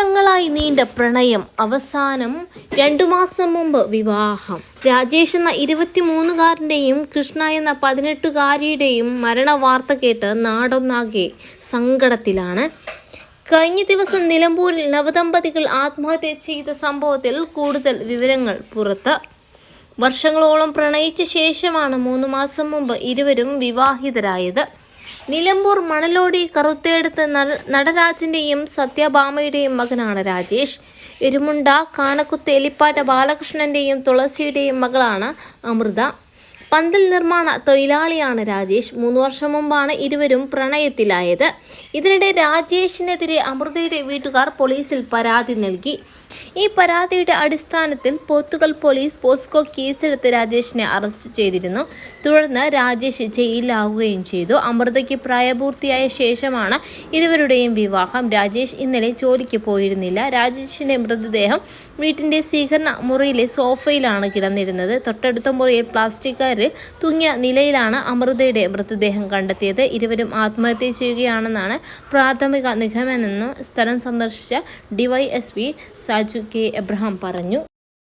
വർഷങ്ങളായി നീണ്ട പ്രണയം അവസാനം രണ്ടു മാസം മുമ്പ് വിവാഹം. രാജേഷ് എന്ന ഇരുപത്തിമൂന്നുകാരന്റെയും കൃഷ്ണ എന്ന പതിനെട്ടുകാരിയുടെയും മരണ വാർത്ത കേട്ട് നാടൊന്നാകെ സങ്കടത്തിലാണ്. കഴിഞ്ഞ ദിവസം നിലമ്പൂരിൽ നവദമ്പതികൾ ആത്മഹത്യ ചെയ്ത സംഭവത്തിൽ കൂടുതൽ വിവരങ്ങൾ പുറത്ത്. വർഷങ്ങളോളം പ്രണയിച്ച ശേഷമാണ് മൂന്ന് മാസം മുമ്പ് ഇരുവരും വിവാഹിതരായത്. നിലമ്പൂർ മണലോടി കറുത്തേടത്ത് നടരാജിന്റെയും സത്യഭാമയുടെയും മകനാണ് രാജേഷ്. എരുമുണ്ട കാനക്കുത്ത് എലിപ്പാറ്റ ബാലകൃഷ്ണന്റെയും തുളസിയുടെയും മകളാണ് അമൃത. പന്തൽ നിർമ്മാണ തൊഴിലാളിയാണ് രാജേഷ്. മൂന്ന് വർഷം മുമ്പാണ് ഇരുവരും പ്രണയത്തിലായത്. ഇതിനിടെ രാജേഷിനെതിരെ അമൃതയുടെ വീട്ടുകാർ പോലീസിൽ പരാതി നൽകി. ഈ പരാതിയുടെ അടിസ്ഥാനത്തിൽ പോത്തുകൽ പോലീസ് പോസ്കോ കേസെടുത്ത് രാജേഷിനെ അറസ്റ്റ് ചെയ്തിരുന്നു. തുടർന്ന് രാജേഷ് ജയിലിലാവുകയും ചെയ്തു. അമൃതയ്ക്ക് പ്രായപൂർത്തിയായ ശേഷമാണ് ഇരുവരുടെയും വിവാഹം. രാജേഷ് ഇന്നലെ ജോലിക്ക് പോയിരുന്നില്ല. രാജേഷിന്റെ മൃതദേഹം വീട്ടിന്റെ സ്വീകരണ മുറിയിലെ സോഫയിലാണ് കിടന്നിരുന്നത്. തൊട്ടടുത്ത മുറിയിൽ പ്ലാസ്റ്റിക് കയറിൽ തൂങ്ങിയ നിലയിലാണ് അമൃതയുടെ മൃതദേഹം കണ്ടെത്തിയത്. ഇരുവരും ആത്മഹത്യ ചെയ്യുകയാണെന്നാണ് പ്രാഥമിക നിഗമനെന്നും സ്ഥലം സന്ദർശിച്ച ഡിവൈഎസ്പി സാജു കെ എബ്രഹാം പറഞ്ഞു.